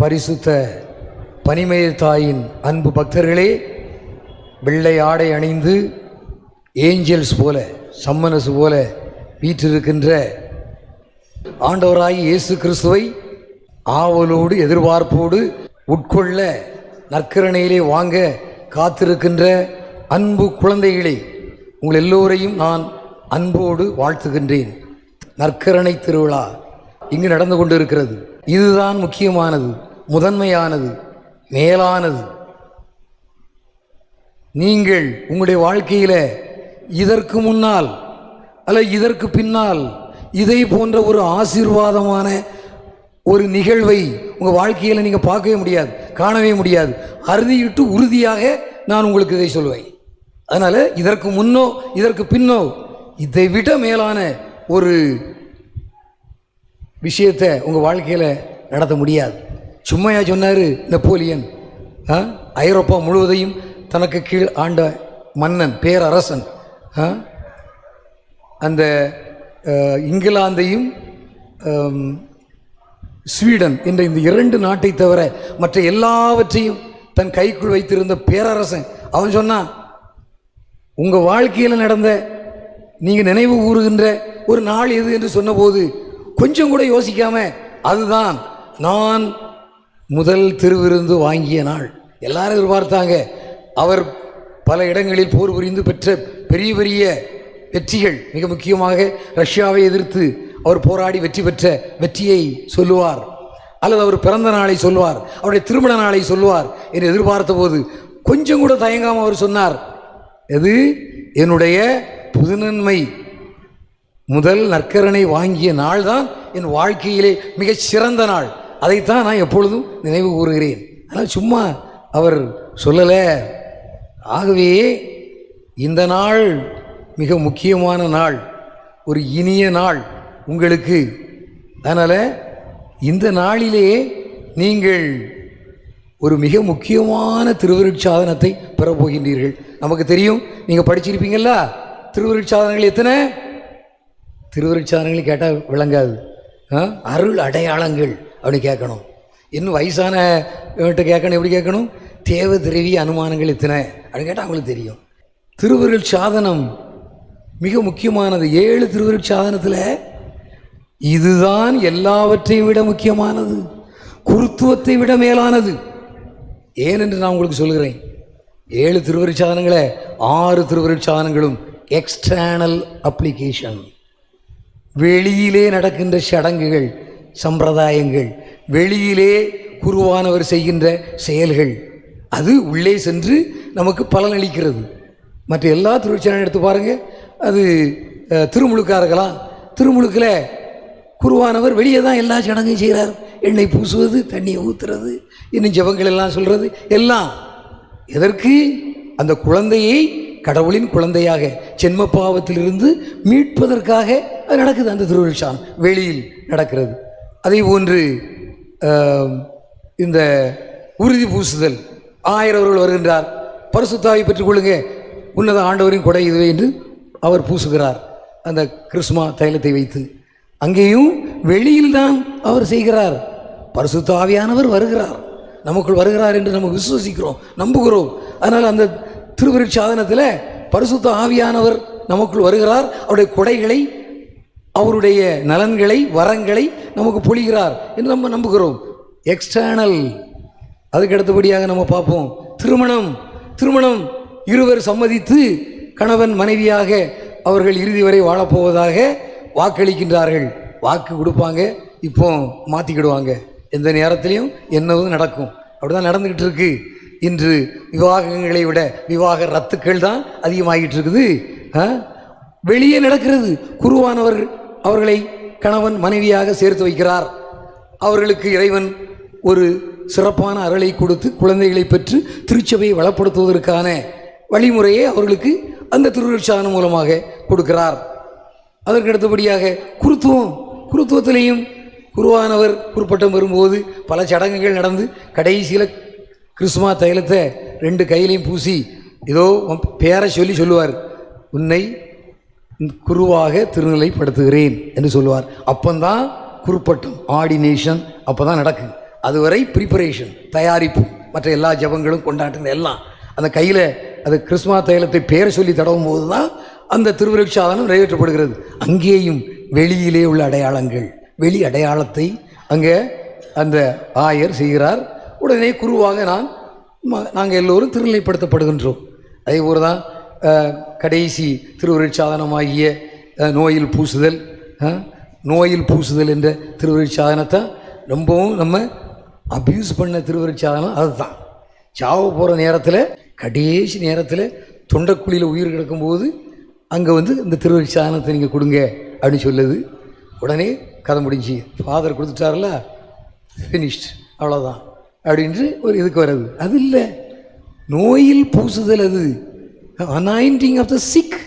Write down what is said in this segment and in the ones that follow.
பரிசுத்த பனிமய தாயின் அன்பு பக்தர்களே வெள்ளை ஆடை அணிந்து ஏஞ்சல்ஸ் போல சம்மனஸ் போல வீற்றிருக்கின்ற ஆண்டவராகி இயேசு கிறிஸ்துவை ஆவலோடு எதிர்பார்ப்போடு உட்கொள்ள நற்கரணையிலே வாங்க காத்திருக்கின்ற அன்பு குழந்தைகளே உங்கள் எல்லோரையும் நான் அன்போடு வாழ்த்துகின்றேன். நற்கரணை திருவிழா இங்கு நடந்து கொண்டிருக்கிறது. இதுதான் முக்கியமானது. முதன்மையானது மேலானது. நீங்கள் உங்களுடைய வாழ்க்கையில் இதற்கு முன்னால் அல்ல இதற்கு பின்னால் இதை போன்ற ஒரு ஆசீர்வாதமான ஒரு நிகழ்வை உங்கள் வாழ்க்கையில் நீங்கள் பார்க்கவே முடியாது காணவே முடியாது. அறுதியிட்டு உறுதியாக நான் உங்களுக்கு இதை சொல்லுவேன். அதனால் இதற்கு முன்னோ இதற்கு பின்னோ இதை விட மேலான ஒரு விஷயத்தை உங்கள் வாழ்க்கையில் நடத்த முடியாது. சும்மையா சொன்னார் நெப்போலியன் ஆ? ஐரோப்பா முழுவதையும் தனக்கு கீழ் ஆண்ட மன்னன் பேரரசன் ஆ? அந்த இங்கிலாந்தையும் ஸ்வீடன் என்ற இந்த இரண்டு நாட்டை தவிர மற்ற எல்லாவற்றையும் தன் கைக்குள் வைத்திருந்த பேரரசன் அவன் சொன்னான் உங்கள் வாழ்க்கையில் நடந்த நீங்கள் நினைவு கூறுகின்ற ஒரு நாள் எது என்று சொன்னபோது கொஞ்சம் கூட யோசிக்காம அதுதான் நான் முதல் திருவிருந்து வாங்கிய நாள். எல்லாரும் எதிர்பார்த்தாங்க. அவர் பல இடங்களில் போர் புரிந்து பெற்ற பெரிய பெரிய வெற்றிகள் மிக முக்கியமாக ரஷ்யாவை எதிர்த்து அவர் போராடி வெற்றி பெற்ற வெற்றியை சொல்லுவார். அல்லது அவர் பிறந்த நாளை சொல்வார் அவருடைய திருமண நாளை சொல்வார் என்று எதிர்பார்த்த போது கொஞ்சம் கூட தயங்காமல் அவர் சொன்னார். எது? என்னுடைய புதுநன்மை. முதல் நற்கரணை வாங்கிய நாள் தான் என் வாழ்க்கையிலே மிகச் சிறந்த நாள். அதைத்தான் நான் எப்பொழுதும் நினைவு கூறுகிறேன். ஆனால் சும்மா அவர் சொல்லலை. ஆகவே இந்த நாள் மிக முக்கியமான நாள். ஒரு இனிய நாள் உங்களுக்கு. அதனால் இந்த நாளிலே நீங்கள் ஒரு மிக முக்கியமான திருவருட்சாதனத்தை பெறப்போகின்றீர்கள். நமக்கு தெரியும் நீங்கள் படிச்சிருப்பீங்களா திருவருட்சாதனங்கள் எத்தனை? திருவருட்சாதனங்கள் கேட்டால் விளங்காது. ஆ? அருள் அடையாளங்கள். அப்படி கேட்கணும். இன்னும் வயசான இவன்கிட்ட கேட்கணும் எப்படி கேட்கணும்? தேவ திரவி அனுமானங்கள் இத்தனை. அப்படின்னு கேட்டால் அவங்களுக்கு தெரியும். திருவருள் சாதனம் மிக முக்கியமானது. ஏழு திருவருள் சாதனத்தில் இதுதான் எல்லாவற்றையும் விட முக்கியமானது. குருத்துவத்தை விட மேலானது. ஏனென்று நான் உங்களுக்கு சொல்கிறேன். ஏழு திருவருட்சாதனங்களை ஆறு திருவருட்சாதனங்களும் எக்ஸ்டர்னல் அப்ளிகேஷன் வெளியிலே நடக்கின்ற சடங்குகள் சம்பிரதாயங்கள். வெளியிலே குருவானவர் செய்கின்ற செயல்கள். அது உள்ளே சென்று நமக்கு பலனளிக்கிறது மற்ற எல்லா திருச்சியான எடுத்து பாருங்க. அது திருமுழுக்காக இருக்கலாம். திருமுழுக்கில் குருவானவர் வெளியே தான் எல்லா சடங்கையும் செய்கிறார் எண்ணெய் பூசுவது தண்ணியை ஊற்றுறது இன்னும் ஜபங்கள் எல்லாம் சொல்கிறது எல்லாம். எதற்கு? அந்த குழந்தையை கடவுளின் குழந்தையாக சென்ம பாவத்திலிருந்து மீட்பதற்காக அது நடக்குது அந்த திருவிழான் வெளியில் நடக்கிறது. அதே போன்று இந்த உறுதி பூசுதல் ஆயிரவர்கள் வருகின்றார். பரிசுத்தாவை பெற்றுக்கொள்ளுங்க. உன்னத ஆண்டவரின் கொடை இதுவே என்று அவர் பூசுகிறார். அந்த கிறிஸ்மா தைலத்தை வைத்து. அங்கேயும் வெளியில்தான் அவர் செய்கிறார். பரிசுத்த ஆவியானவர் வருகிறார். நமக்குள் வருகிறார் என்று நம்ம விசுவசிக்கிறோம் நம்புகிறோம். அதனால் அந்த திருவருட்சாதனத்தில் பரிசுத்த ஆவியானவர் நமக்குள் வருகிறார். அவருடைய கொடைகளை அவருடைய நலன்களை வரங்களை நமக்கு பொழிகிறார் என்று நம்ம நம்புகிறோம். எக்ஸ்டர்னல் அதுக்கு அடுத்தபடியாக நம்ம பார்ப்போம். திருமணம். திருமணம். இருவர் சம்மதித்து கணவன் மனைவியாக அவர்கள் இறுதி வரை வாழப்போவதாக வாக்களிக்கின்றார்கள். வாக்கு கொடுப்பாங்க. இப்போ மாற்றிக்கிடுவாங்க எந்த நேரத்திலையும் என்னவும் நடக்கும். அப்படிதான் நடந்துக்கிட்டு இருக்கு இன்று விவாகங்களை விட விவாக ரத்துக்கள் தான் அதிகமாகிட்டு இருக்குது ஆ? வெளியே நடக்கிறது. குருவானவர் அவர்களை கணவன் மனைவியாக சேர்த்து வைக்கிறார். அவர்களுக்கு இறைவன் ஒரு சிறப்பான அருளை கொடுத்து குழந்தைகளை பெற்று திருச்சபையை வளப்படுத்துவதற்கான வழிமுறையை அவர்களுக்கு அந்த திருவிழான மூலமாக கொடுக்கிறார். அதற்கு அடுத்தபடியாக குருத்துவம். குருத்துவத்திலையும் குருவானவர் குருப்பட்டம் வரும்போது பல சடங்குகள் நடந்து கடைசியில் கிறிஸ்துமா தைலத்தை ரெண்டு கையிலையும் பூசி ஏதோ பேரை சொல்லி சொல்லுவார். உன்னை குருவாக திருநிலைப்படுத்துகிறேன் என்று சொல்லுவார். அப்பந்தான் குருப்பட்டம் ஆர்டினேஷன் அப்போ தான் நடக்குது. அதுவரை ப்ரிப்பரேஷன் தயாரிப்பு மற்ற எல்லா ஜபங்களும் கொண்டாட்டங்கள் எல்லாம். அந்த கையில் அது கிறிஸ்மா தைலத்தை பேர் சொல்லி தடவும் போது தான் அந்த திருவிருட்சாதனம் நிறைவேற்றப்படுகிறது. அங்கேயும் வெளியிலே உள்ள அடையாளங்கள் வெளி அடையாளத்தை அங்கே அந்த ஆயர் செய்கிறார். உடனே குருவாக நான் நாங்கள் எல்லோரும் திருநிலைப்படுத்தப்படுகின்றோம். அதே போல தான் கடைசி திருவருட்சாதனமாகிய நோயில் பூசுதல் நோயில் பூசுதல் என்ற திருவருட்சாதனத்தை ரொம்பவும் நம்ம அப்யூஸ் பண்ண திருவருட்சாதனம் அதுதான். சாவ போகிற நேரத்தில் கடைசி நேரத்தில் தொண்டைக்குழியில் உயிர் கிடக்கும்போது அங்கே வந்து இந்த திருவருட்சாதனத்தை நீங்கள் கொடுங்க அப்படின்னு சொல்லுது. உடனே கதை முடிஞ்சு ஃபாதர் கொடுத்துட்டார்ல ஃபினிஷ்ட் அவ்வளோதான் அப்படின்ட்டு ஒரு இதுக்கு வர்றது. அது இல்லை. நோயில் பூசுதல் அது. Anointing of the sick.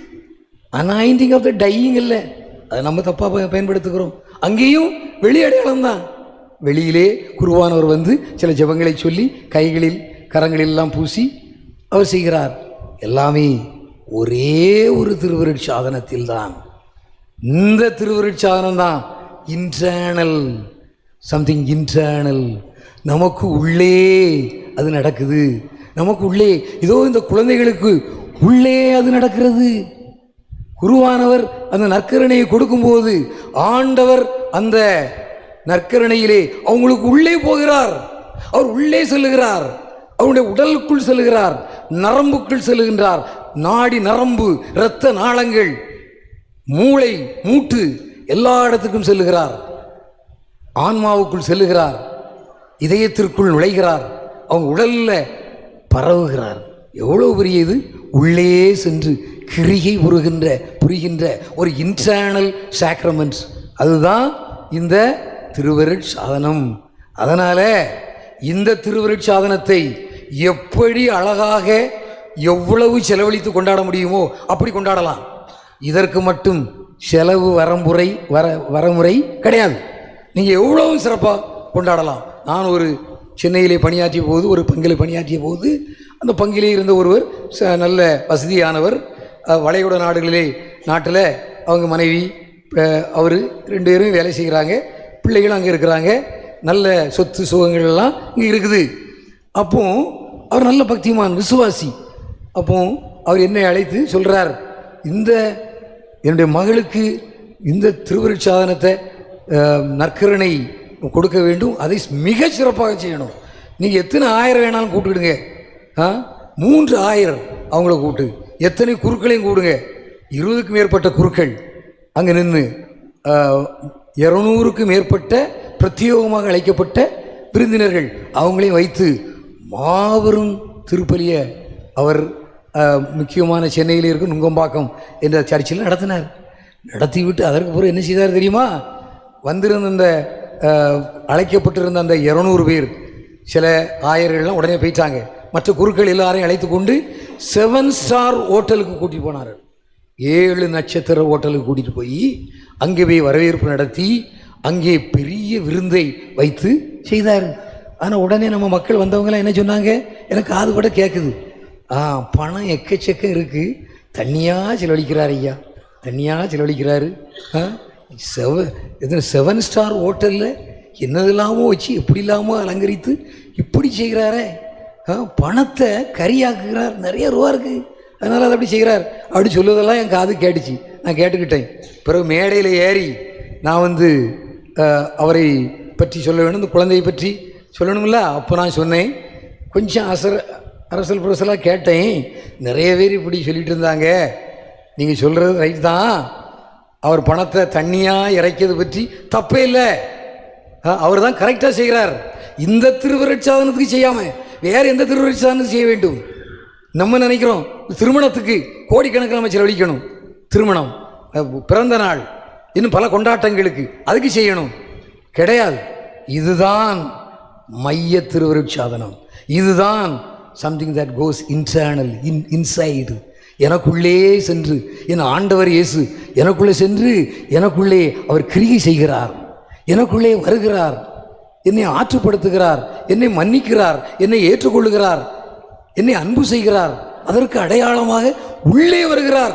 Anointing of the dying இல்லை. அதை நம்ம தப்பாக பயன்படுத்துகிறோம். அங்கேயும் வெளி அடையாளம் தான். வெளியிலே குருவானவர் வந்து சில ஜெபங்களை சொல்லி கைகளில் கரங்களில் எல்லாம் பூசி அவர் செய்கிறார். எல்லாமே ஒரே ஒரு திருவருட்சாதனத்தில் தான். இந்த திருவருட்சாதனம் தான் இன்டர்னல் சம்திங் இன்டர்னல் நமக்கு உள்ளே அது நடக்குது. நமக்கு உள்ளே இதோ இந்த குழந்தைகளுக்கு உள்ளே அது நடக்கிறது. குருவானவர் அந்த நற்கரணையை கொடுக்கும்போது ஆண்டவர் அந்த நற்கரணையிலே அவங்களுக்கு உள்ளே போகிறார். அவர் உள்ளே செல்லுகிறார். அவருடைய உடலுக்குள் செல்லுகிறார். நரம்புக்குள் செல்லுகின்றார். நாடி நரம்பு இரத்த நாளங்கள் மூளை மூட்டு எல்லா இடத்துக்கும் செல்லுகிறார். ஆன்மாவுக்குள் செல்லுகிறார். இதயத்திற்குள் நுழைகிறார். அவங்க உடலில் பரவுகிறார். எவ்வளோ பெரிய இது? உள்ளே சென்று கிரிகை உருகின்ற புரிகின்ற ஒரு இன்டர்னல் சாக்ரமெண்ட்ஸ் அதுதான் இந்த திருவருட் சாதனம். அதனால் இந்த திருவருட் சாதனத்தை எப்படி அழகாக எவ்வளவு செலவழித்து கொண்டாட முடியுமோ அப்படி கொண்டாடலாம். இதற்கு மட்டும் செலவு வரம்புரை வர வரமுறை கிடையாது. நீங்கள் எவ்வளவு சிறப்பாக கொண்டாடலாம். நான் ஒரு சென்னையிலே பணியாற்றிய போது ஒரு பங்கில் பணியாற்றிய போது அந்த பங்கிலே இருந்த ஒருவர் ச- நல்ல வசதியானவர். அஹ், வளைகுடா நாடுகளிலே நாட்டில் அவங்க மனைவி அவர் ரெண்டு பேரும் வேலை செய்கிறாங்க. பிள்ளைகளும் அங்கே இருக்கிறாங்க. நல்ல சொத்து சுகங்கள் எல்லாம் இங்கே இருக்குது. அப்போ அவர் நல்ல பக்திமான் விசுவாசி. அப்போ அவர் என்னை அழைத்து சொல்கிறார் இந்த என்னுடைய மகளுக்கு இந்த திருவருட்சாதனத்தை அஹ், நற்கருணை கொடுக்க வேண்டும். அதை மிக சிறப்பாக செய்யணும். நீங்கள் எத்தனை ஆயிரம் வேணாலும் கூப்பிட்டுடுங்க மூன்று ஆயிரம் அவங்கள கூட்டு எத்தனை குருக்களையும் கூடுங்க இருபதுக்கும் மேற்பட்ட குருக்கள். அங்கே நின்று இரநூறுக்கும் மேற்பட்ட பிரத்யேகமாக அழைக்கப்பட்ட விருந்தினர்கள் அவங்களையும் வைத்து மாபெரும் திருப்பலியை அவர் முக்கியமான சென்னையில் இருக்கும் நுங்கம்பாக்கம் என்ற சர்ச்சில் நடத்தினார். நடத்திவிட்டு அதற்கு பிறகு என்ன செய்தார் தெரியுமா? வந்திருந்த இந்த அழைக்கப்பட்டிருந்த அந்த இரநூறு பேர் சில ஆயர்கள்லாம் உடனே போயிட்டாங்க. மற்ற குருக்கள் எல்லாரையும் அழைத்து கொண்டு செவன் ஸ்டார் ஹோட்டலுக்கு கூட்டிகிட்டு போனார் ஏழு நட்சத்திர ஹோட்டலுக்கு கூட்டிகிட்டு போய் அங்கே போய் வரவேற்பு நடத்தி அங்கே பெரிய விருந்தை வைத்து செய்தார். ஆனால் உடனே நம்ம மக்கள் வந்தவங்களாம் என்ன சொன்னாங்க? எனக்கு காது கூட கேட்குது ஆ பணம் எக்கச்சக்கம் இருக்குது தண்ணியாக செலவழிக்கிறார் ஐயா. தண்ணியாக செலவழிக்கிறாரு. ஆ செவ இது செவன் ஸ்டார் ஹோட்டலில் என்னது இல்லாமல் வச்சு எப்படி இல்லாமல் அலங்கரித்து இப்படி செய்கிறாரே. பணத்தை கரியாக்குகிறார். நிறைய ரூபா இருக்குது அதனால் அதை அப்படி செய்கிறார். அப்படி சொல்லுவதெல்லாம் என் காது கேட்டுச்சு. நான் கேட்டுக்கிட்டேன். பிறகு மேடையில் ஏறி நான் வந்து அவரை பற்றி சொல்ல வேண்டும். இந்த குழந்தையை பற்றி சொல்லணும்ல? அப்போ நான் சொன்னேன். கொஞ்சம் அசர அரசல் புரசலாக கேட்டேன். நிறைய பேர் இப்படி சொல்லிட்டு இருந்தாங்க. நீங்கள் சொல்கிறது ரைட் தான். அவர் பணத்தை தண்ணியாக இறைக்கிறது பற்றி தப்பே இல்லை. அவர் தான் கரெக்டாக செய்கிறார். இந்த திருவருட்சாதனத்துக்கு செய்யாமல் வேறு எந்த திருவருட்சாதனத்துக்கு செய்ய வேண்டும்? நம்ம நினைக்கிறோம் திருமணத்துக்கு கோடிக்கணக்கில் நம்ம செலவழிக்கணும். திருமணம் பிறந்த நாள் இன்னும் பல கொண்டாட்டங்களுக்கு அதுக்கு செய்யணும். கிடையாது. இதுதான் மைய திருவருட்சாதனம். இதுதான் something that goes internal in inside எனக்குள்ளே சென்று என் ஆண்டவர் இயேசு எனக்குள்ளே சென்று எனக்குள்ளே அவர் கிரியை செய்கிறார். எனக்குள்ளே வருகிறார். என்னை ஆற்றுப்படுத்துகிறார் என்னை மன்னிக்கிறார் என்னை ஏற்றுக்கொள்ளுகிறார் என்னை அன்பு செய்கிறார். அதற்கு அடையாளமாக உள்ளே வருகிறார்.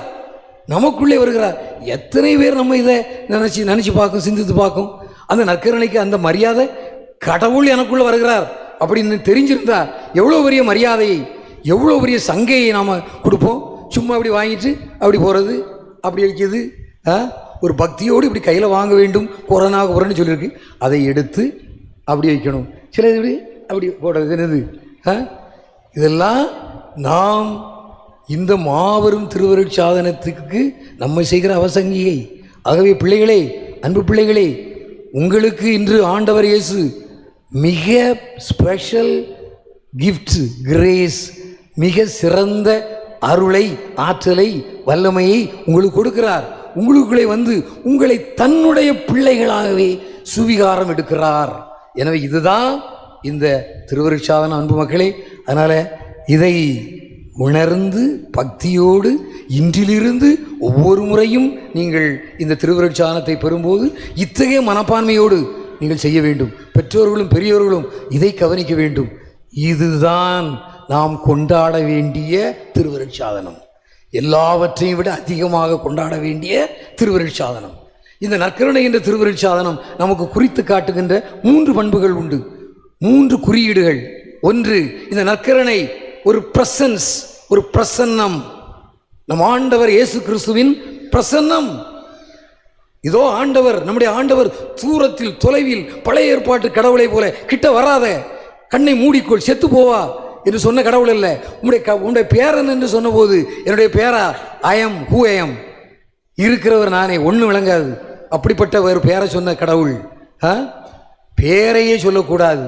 நமக்குள்ளே வருகிறார். எத்தனை பேர் நம்ம இதை நினச்சி நினச்சி பார்க்கும் சிந்தித்து பார்க்கும்? அந்த நற்கரணைக்கு அந்த மரியாதை கடவுள் எனக்குள்ளே வருகிறார். அப்படின்னு தெரிஞ்சிருந்தா எவ்வளோ பெரிய மரியாதையை எவ்வளோ பெரிய சங்கையை நாம் கொடுப்போம்? சும்மா அப்படி வாங்கிட்டு அப்படி போகிறது அப்படி அழிக்கிறது ஆ? ஒரு பக்தியோடு இப்படி கையில் வாங்க வேண்டும். கொரோனா கொரோன்னு சொல்லியிருக்கு. அதை எடுத்து அப்படி வைக்கணும். சில இது இப்படி அப்படி போடுறது. என்னது? ஆ? இதெல்லாம் நாம் இந்த மாபெரும் திருவருட் சாதனத்துக்கு நம்ம செய்கிற அவசங்கியை ஆகவே பிள்ளைகளே அன்பு பிள்ளைகளே உங்களுக்கு இன்று ஆண்டவர் இயேசு மிக ஸ்பெஷல் கிஃப்ட் கிரேஸ் மிக சிறந்த அருளை ஆற்றலை வல்லமையை உங்களுக்கு கொடுக்கிறார். உங்களுக்குள்ளே வந்து உங்களை தன்னுடைய பிள்ளைகளாகவே சுவிகாரம் எடுக்கிறார். எனவே இதுதான் இந்த திருவருட்சாதன அன்பு மக்களே அதனால் இதை உணர்ந்து பக்தியோடு இன்றிலிருந்து ஒவ்வொரு முறையும் நீங்கள் இந்த திருவருட்சாதனத்தை பெறும்போது இத்தகைய மனப்பான்மையோடு நீங்கள் செய்ய வேண்டும். பெற்றோர்களும் பெரியவர்களும் இதை கவனிக்க வேண்டும். இதுதான் நாம் கொண்டாட வேண்டிய திருவருட்சாதனம். எல்லாவற்றையும் விட அதிகமாக கொண்டாட வேண்டிய திருவருட்சாதனம். இந்த நற்கருணை என்ற திருவருட்சாதனம் நமக்கு குறித்து காட்டுகின்ற மூன்று பண்புகள் உண்டு. மூன்று குறியீடுகள். ஒன்று இந்த நற்கருணை ஒரு பிரசன்ஸ் ஒரு பிரசன்னம். நம் ஆண்டவர் இயேசு கிறிஸ்துவின் பிரசன்னம். இதோ ஆண்டவர் நம்முடைய ஆண்டவர் தூரத்தில் தொலைவில் பழைய ஏற்பாட்டு கடவுளை போல கிட்ட வராத கண்ணை மூடிக்கொள் செத்து போவா என்று சொன்ன கடவுள் இல்லை உங்களுடைய க உன்னுடைய பேரன் என்று சொன்னபோது என்னுடைய பேரா ஐஎம் ஹூ ஐஎம் இருக்கிறவர் நானே ஒன்றும் விளங்காது. அப்படிப்பட்ட ஒரு பேரை சொன்ன கடவுள் ஆ? பேரையே சொல்லக்கூடாது.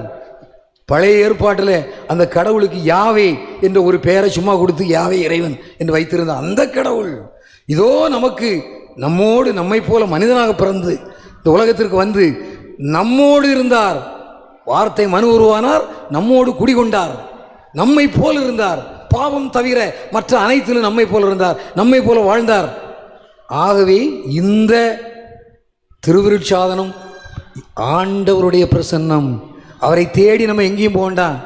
பழைய ஏற்பாட்டில் அந்த கடவுளுக்கு யாவே என்ற ஒரு பேரை சும்மா கொடுத்து யாவே இறைவன் என்று வைத்திருந்த அந்த கடவுள் இதோ நமக்கு நம்மோடு நம்மை போல மனிதனாக பிறந்து இந்த உலகத்திற்கு வந்து நம்மோடு இருந்தார். வார்த்தை மனு உருவானார் நம்மோடு குடிகொண்டார். நம்மை போல் இருந்தார். பாவம் தவிர மற்ற அனைத்திலும் நம்மை போல் இருந்தார். நம்மை போல வாழ்ந்தார். ஆகவே இந்த திருவிருட்சாதனம் ஆண்டவருடைய பிரசன்னம். அவரை தேடி நம்ம எங்கேயும் போகண்டாம்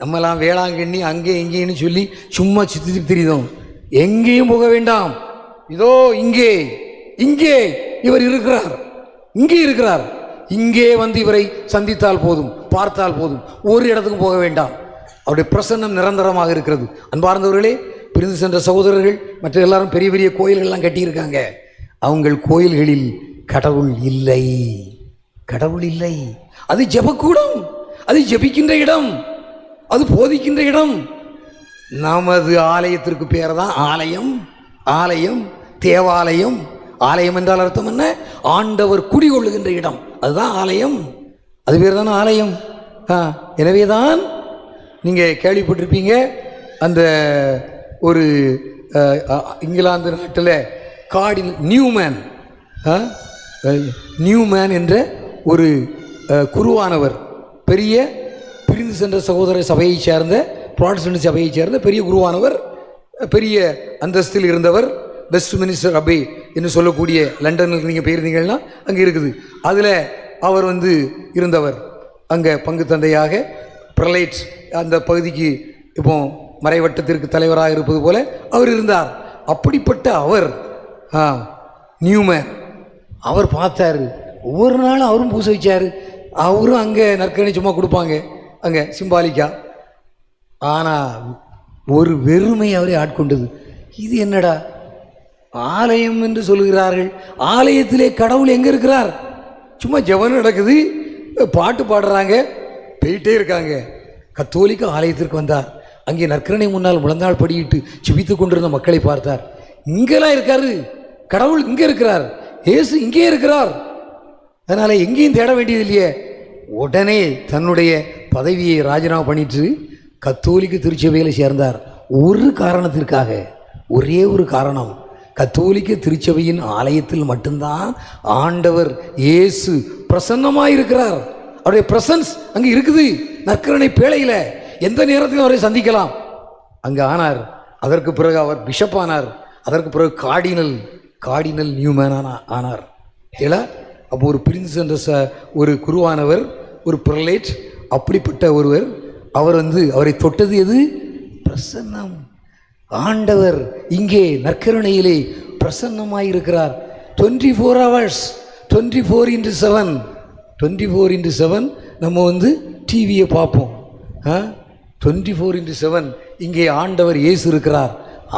நம்மலாம் வேளாங்கண்ணி அங்கே இங்கேன்னு சொல்லி சும்மா சித்தி சுற்றி திரிதோம் எங்கேயும் போக வேண்டாம். இதோ இங்கே இங்கே இவர் இருக்கிறார். இங்கே இருக்கிறார். இங்கே வந்து இவரை சந்தித்தால் போதும் பார்த்தால் போதும். ஒரு இடத்துக்கும் போக வேண்டாம். அவருடைய பிரசன்னம் நிரந்தரமாக இருக்கிறது. அன்பார்ந்தவர்களே பிரிந்து சென்ற சகோதரர்கள் மற்ற எல்லாரும் பெரிய பெரிய கோயில்கள்லாம் கட்டியிருக்காங்க. அவங்கள் கோயில்களில் கடவுள் இல்லை. கடவுள் இல்லை. அது ஜெபக்கூடம். அது ஜெபிக்கின்ற இடம். அது போதிக்கின்ற இடம். நமது ஆலயத்திற்கு பேர் தான் ஆலயம். ஆலயம் தேவாலயம். ஆலயம் என்றால் அர்த்தம் என்ன? ஆண்டவர் குடிகொள்ளுகின்ற இடம். அதுதான் ஆலயம். அது பேர் தானே ஆலயம். ஆ எனவே தான் நீங்கள் கேள்விப்பட்டிருப்பீங்க. அந்த ஒரு இங்கிலாந்து நாட்டில் கார்டின் நியூமேன். நியூ மேன் என்ற ஒரு குருவானவர். பெரிய பிரிந்து சென்ற சகோதர சபையைச் சேர்ந்த புராட்டஸ்டன்ட் சபையை சேர்ந்த பெரிய குருவானவர் பெரிய அந்தஸ்தில் இருந்தவர் பெஸ்ட் மினிஸ்டர் அபே என்று சொல்லக்கூடிய லண்டனுக்கு நீங்கள் போயிருந்தீங்கன்னா அங்கே இருக்குது. அதில் அவர் வந்து இருந்தவர். அங்கே பங்கு தந்தையாக பிரலைட் அந்த பகுதிக்கு இப்போ மறைவட்டத்திற்கு தலைவராக இருப்பது போல அவர் இருந்தார். அப்படிப்பட்ட அவர் ஆ நியூமேன் அவர் பார்த்தாரு. ஒவ்வொரு நாளும் அவரும் பூசை வச்சார். அவரும் அங்கே நற்கரணி சும்மா கொடுப்பாங்க. அங்கே சிம்பாலிக்கா. ஆனால் ஒரு வெறுமை அவரை ஆட்கொண்டது. இது என்னடா? ஆலயம் என்று சொல்லுகிறார்கள். ஆலயத்திலே கடவுள் எங்கே இருக்கிறார்? சும்மா ஜெபம் நடக்குது. பாட்டு பாடுறாங்க. போயிட்டே இருக்காங்க. கத்தோலிக்க ஆலயத்திற்கு வந்தார். அங்கே நற்கரணை முன்னால் முழந்தாள் படியிட்டு சிபித்து கொண்டிருந்த மக்களை பார்த்தார். இங்கெல்லாம் இருக்காரு. கடவுள் இங்கே இருக்கிறார். இயேசு இங்கே இருக்கிறார். அதனால் எங்கேயும் தேட வேண்டியது இல்லையே உடனே தன்னுடைய பதவியை ராஜினாமா பண்ணிட்டு கத்தோலிக்க திருச்சபையில் சேர்ந்தார். ஒரு காரணத்திற்காக ஒரே ஒரு காரணம். கத்தோலிக்க திருச்சபையின் ஆலயத்தில் மட்டும்தான் ஆண்டவர் இயேசு பிரசன்னமாக இருக்கிறார். அவருடைய பிரசன்ஸ் அங்கே இருக்குது. நற்கரணை பேழையில். எந்த நேரத்திலும் அவரை சந்திக்கலாம். அங்கே ஆனார். அதற்கு பிறகு அவர் பிஷப் ஆனார் அதற்கு பிறகு கார்டினல் கார்டினல் நியூமேனான ஆனார். ஏலா அப்போ ஒரு பிரின்ஸ் என்ற ச ஒரு குருவானவர் ஒரு பிரலேட் அப்படிப்பட்ட ஒருவர் அவர் வந்து அவரை தொட்டது எது? பிரசன்னம். ஆண்டவர் இங்கே நற்கருணையிலே பிரசன்னமாயிருக்கிறார். Twenty four hours twenty four into seven twenty four into seven நம்ம வந்து டிவியை பார்ப்போம். டுவெண்ட்டி ஃபோர் இன்ட்டு செவன் இங்கே ஆண்டவர் இயேசு இருக்கிறார்.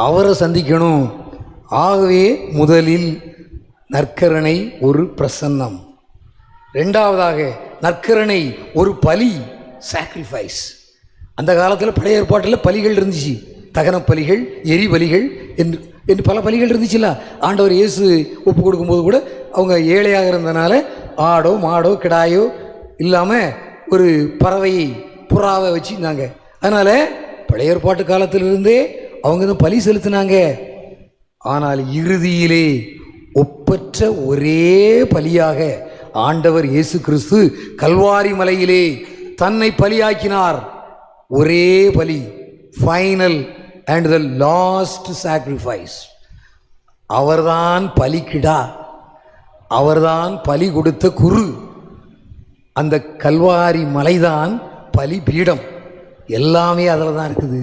அவரை சந்திக்கணும். ஆகவே முதலில் நற்கரணை ஒரு பிரசன்னம். ரெண்டாவதாக நற்கரணை ஒரு பலி சாக்ரிஃபைஸ் அந்த காலத்தில் பழைய ஏற்பாட்டில் பலிகள் இருந்துச்சு. தகன பலிகள் எரி பலிகள் என்று என்று பல பலிகள் இருந்துச்சுல்ல. ஆண்டவர் இயேசு ஒப்பு கொடுக்கும்போது கூட அவங்க ஏழையாக இருந்தனால ஆடோ மாடோ கிடாயோ இல்லாமல் ஒரு பறவையை புறாவை வச்சுருந்தாங்க. அதனால் பழைய ஏற்பாட்டு காலத்திலிருந்தே அவங்க தான் பலி செலுத்தினாங்க. ஆனால் இறுதியிலே ஒப்பற்ற ஒரே பலியாக ஆண்டவர் இயேசு கிறிஸ்து கல்வாரி மலையிலே தன்னை பலியாக்கினார். ஒரே பலி final and the last sacrifice அவர்தான் பலிக்கிடா. அவர்தான் பலி கொடுத்த குரு. அந்த கல்வாரி மலைதான் பலி பீடம் எல்லாமே அதில் தான் இருக்குது.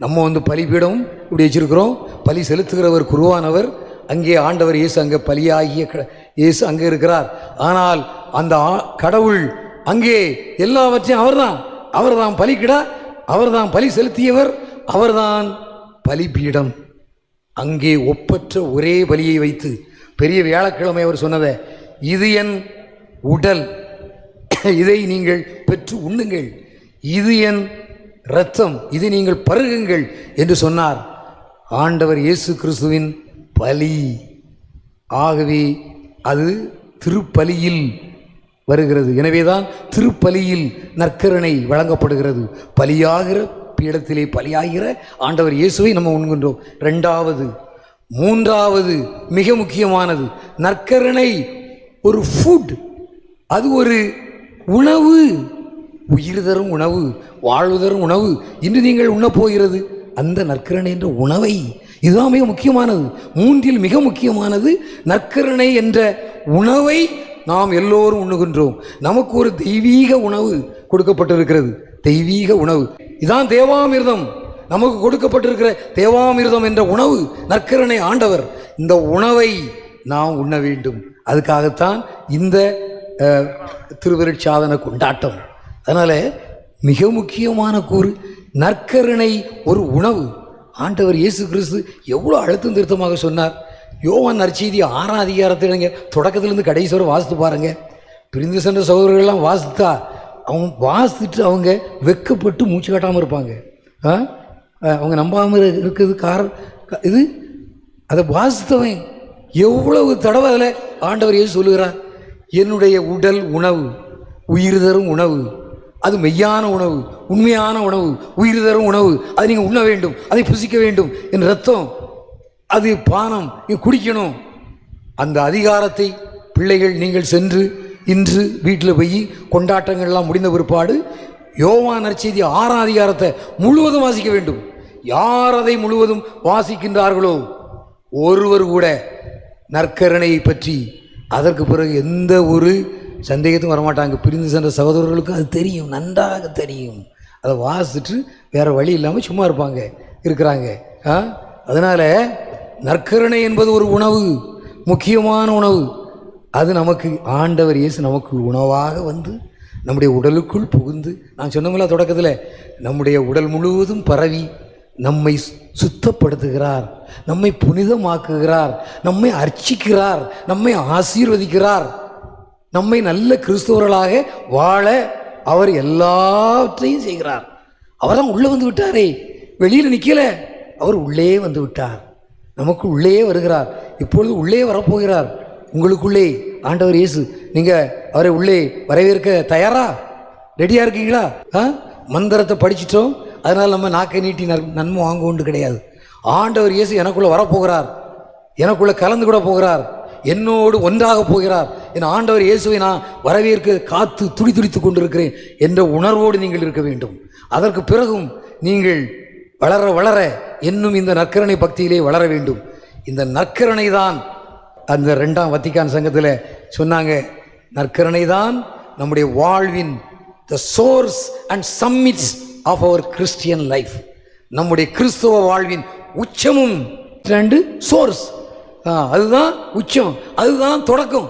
நம்ம வந்து பலிபீடம் இப்படி வச்சிருக்கிறோம். பலி செலுத்துகிறவர் குருவானவர். அங்கே ஆண்டவர் இயேசு அங்கே பலியாகிய க- இயேசு அங்கே இருக்கிறார். ஆனால் அந்த ஆ- கடவுள் அங்கே எல்லாவற்றையும் அவர்தான். அவர்தான் பலிக்கிடா அவர்தான் பலி செலுத்தியவர் அவர்தான் பலிபீடம் அங்கே ஒப்பற்ற ஒரே பலியை வைத்து பெரிய வியாழக்கிழமை அவர் சொன்னதை இது என் உடல். இதை நீங்கள் பெற்று உண்ணுங்கள். இது என் இரத்தம் இதை நீங்கள் பருகுங்கள் என்று சொன்னார். ஆண்டவர் இயேசு கிறிஸ்துவின் பலி. ஆகவே அது திருப்பலியில் வருகிறது. எனவேதான் திருப்பலியில் நற்கரணை வழங்கப்படுகிறது. பலியாகிற பீடத்திலே பலியாகிற ஆண்டவர் இயேசுவை நம்ம உண்கின்றோம். ரெண்டாவது மூன்றாவது மிக முக்கியமானது நற்கரணை ஒரு ஃபுட் அது ஒரு உணவு. உயிர் தரும் உணவு வாழ்வு தரும் உணவு இன்று நீங்கள் உண்ணப் போகிறது. அந்த நற்கரணை என்ற உணவை இதுதான் மிக முக்கியமானது. மூன்றில் மிக முக்கியமானது நற்கரணை என்ற உணவை நாம் எல்லோரும் உண்ணுகின்றோம். நமக்கு ஒரு தெய்வீக உணவு கொடுக்கப்பட்டிருக்கிறது. தெய்வீக உணவு. இதான் தேவாமிர்தம். நமக்கு கொடுக்கப்பட்டிருக்கிற தேவாமிர்தம் என்ற உணவு நற்கரணை ஆண்டவர். இந்த உணவை நாம் உண்ண வேண்டும். அதுக்காகத்தான் இந்த திருவருட்சாதன கொண்டாட்டம். அதனால் மிக முக்கியமான கூறு நற்கருணை ஒரு உணவு. ஆண்டவர் இயேசு கிறிஸ்து எவ்வளோ அழுத்தம் திருத்தமாக சொன்னார். யோவான் நற்செய்தி ஆறாம் அதிகாரத்திலங்க தொடக்கத்துலேருந்து தொடக்கத்திலேருந்து கடைசி வரை வாசித்து பாருங்க. பிரிந்து சென்ற சகோதரர்கள்லாம் வாசித்தா அவங்க வாசித்துட்டு அவங்க வெக்கப்பட்டு மூச்சு காட்டாமல் இருப்பாங்க. ஆ? அவங்க நம்பாமல் இருக்கிறது கார இது? அதை வாசித்தவன் எவ்வளவு தடவை அதில் ஆண்டவர் ஏன் சொல்லுகிறார் என்னுடைய உடல் உணவு உயிர் தரும் உணவு அது மெய்யான உணவு உண்மையான உணவு உயிர் தரும் உணவு. அதை நீங்கள் உண்ண வேண்டும் அதை புசிக்க வேண்டும். என் ரத்தம் அது பானம் நீங்கள் குடிக்கணும். அந்த அதிகாரத்தை பிள்ளைகள் நீங்கள் சென்று இன்று வீட்டில் போய் கொண்டாட்டங்கள்லாம் முடிந்த பிற்பாடு யோவான் நற்செய்தி ஆறாம் அதிகாரத்தை முழுவதும் வாசிக்க வேண்டும். யார் அதை முழுவதும் வாசிக்கின்றார்களோ ஒருவர் கூட நற்கரணையை பற்றி அதற்கு பிறகு எந்த ஒரு சந்தேகத்தும் வரமாட்டாங்க. பிரிந்து சென்ற சகோதரர்களுக்கும் அது தெரியும். நன்றாக தெரியும். அதை வாசிச்சுட்டு வேறு வழி இல்லாமல் சும்மா இருப்பாங்க. இருக்கிறாங்க. ஆ? அதனால் நற்கருணை என்பது ஒரு உணவு. முக்கியமான உணவு. அது நமக்கு ஆண்டவர் இயேசு நமக்கு உணவாக வந்து நம்முடைய உடலுக்குள் புகுந்து நான் சொன்னோம்ல தொடக்கத்தில் நம்முடைய உடல் முழுவதும் பரவி நம்மை சு- சுத்தப்படுத்துகிறார். நம்மை புனிதமாக்குகிறார். நம்மை அர்ச்சிக்கிறார். நம்மை ஆசீர்வதிக்கிறார். நம்மை நல்ல கிறிஸ்தவர்களாக வாழ அவர் எல்லாவற்றையும் செய்கிறார். அவர் தான் உள்ளே வந்து விட்டாரே. வெளியில் நிற்கல அவர் உள்ளே வந்து விட்டார். நமக்கு உள்ளே வருகிறார். இப்பொழுது உள்ளே வரப்போகிறார். உங்களுக்குள்ளே ஆண்டவர் இயேசு நீங்கள் அவரை உள்ளே வரவேற்க தயாரா? ரெடியாக இருக்கீங்களா? ஆ? மந்திரத்தை படிச்சிட்டோம். அதனால் நம்ம நாக்கை நீட்டி நன்- நன்மை வாங்குவோண்டு கிடையாது. ஆண்டவர் இயேசு எனக்குள்ளே வரப்போகிறார். எனக்குள்ளே கலந்து கூட போகிறார். என்னோடு ஒன்றாக போகிறார். என் ஆண்டவர் இயேசுவை நான் வரவேற்க காத்து துடி துடித்து கொண்டிருக்கிறேன் என்ற உணர்வோடு நீங்கள் இருக்க வேண்டும். அதற்கு பிறகும் நீங்கள் வளர வளர இன்னும் இந்த நற்கரணை பக்தியிலே வளர வேண்டும். இந்த நற்கரணை தான் அந்த ரெண்டாம் வத்திக்கான் சங்கத்தில் சொன்னாங்க. நற்கரணை தான் நம்முடைய வாழ்வின் the source and summits of our Christian life நம்முடைய கிறிஸ்துவ வாழ்வின் உச்சமும் ரெண்டு சோர்ஸ் அதுதான் உச்சம். அதுதான் தொடக்கம்.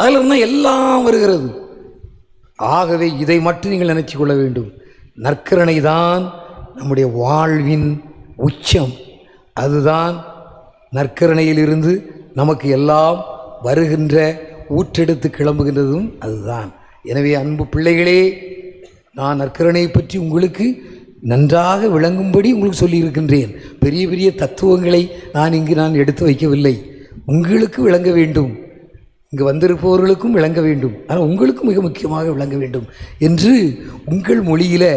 அதில் இருந்தால் எல்லாம் வருகிறது. ஆகவே இதை மட்டும் நீங்கள் நினைச்சு கொள்ள வேண்டும். நற்கரணை தான் நம்முடைய வாழ்வின் உச்சம். அதுதான் நற்கரணையிலிருந்து நமக்கு எல்லாம் வருகின்ற ஊற்றெடுத்து கிளம்புகின்றதும் அதுதான். எனவே அன்பு பிள்ளைகளே நான் நற்கரணையை பற்றி உங்களுக்கு நன்றாக விளங்கும்படி உங்களுக்கு சொல்லியிருக்கின்றேன். பெரிய பெரிய தத்துவங்களை நான் இங்கு நான் எடுத்து வைக்கவில்லை. உங்களுக்கு விளங்க வேண்டும். இங்கு வந்திருப்பவர்களுக்கும் விளங்க வேண்டும். ஆனால் உங்களுக்கும் மிக முக்கியமாக விளங்க வேண்டும் என்று உங்கள் மொழியில்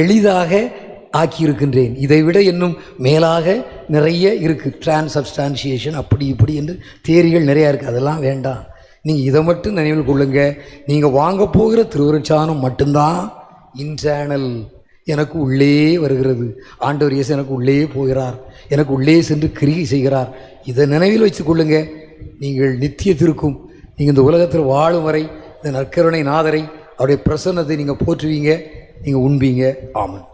எளிதாக ஆக்கியிருக்கின்றேன். இதைவிட இன்னும் மேலாக நிறைய இருக்குது டிரான்சப்ஸ்டான்சியேஷன் அப்படி இப்படி என்று தேரிகள் நிறையா இருக்குது அதெல்லாம் வேண்டாம். நீங்கள் இதை மட்டும் நினைவில் கொள்ளுங்கள் நீங்கள் வாங்க போகிற திருவருட்சானம் மட்டும்தான் இன்டர்னல் எனக்கு உள்ளே வருகிறது. ஆண்டவர் இயேசு எனக்கு உள்ளே போகிறார். எனக்கு உள்ளே சென்று கிரிகை செய்கிறார். இதை நினைவில் வைத்து கொள்ளுங்கள் நீங்கள் நித்தியத்திற்கும் நீங்கள் இந்த உலகத்தில் வாழும் வரை இந்த நற்கருணை நாதரை அவருடைய பிரசன்னத்தை நீங்கள் போற்றுவீங்க நீங்கள் உண்பீங்க. ஆமன்.